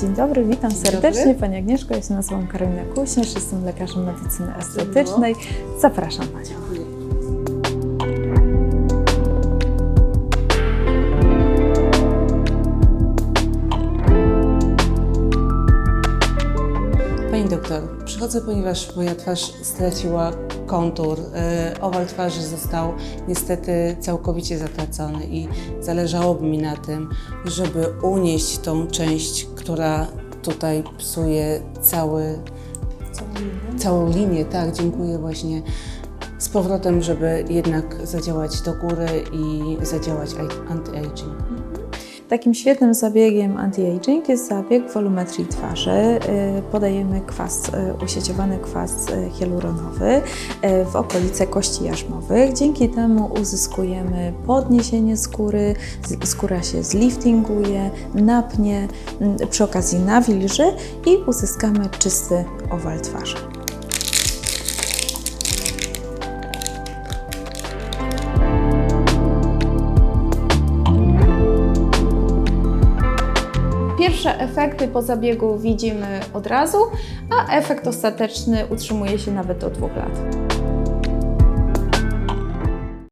Dzień dobry, witam Dzień serdecznie. dobry. Pani Agnieszko, ja się nazywam Karolina Kuśnierz, jestem lekarzem medycyny estetycznej. Zapraszam Panią. Pani doktor, przychodzę, ponieważ moja twarz straciła kontur. e, Owal twarzy został niestety całkowicie zatracony i zależałoby mi na tym, żeby unieść tą część, która tutaj psuje cały, całą linię. Tak, dziękuję właśnie. Z powrotem, żeby jednak zadziałać do góry i zadziałać anti-aging. Takim świetnym zabiegiem anti-aging jest zabieg wolumetrii twarzy. Y, Podajemy kwas, y, usieciowany kwas y, hialuronowy w okolice kości jarzmowych. Dzięki temu uzyskujemy podniesienie skóry, skóra się zliftinguje, napnie, przy okazji nawilży i uzyskamy czysty owal twarzy. Pierwsze efekty po zabiegu widzimy od razu, a efekt ostateczny utrzymuje się nawet do dwóch lat.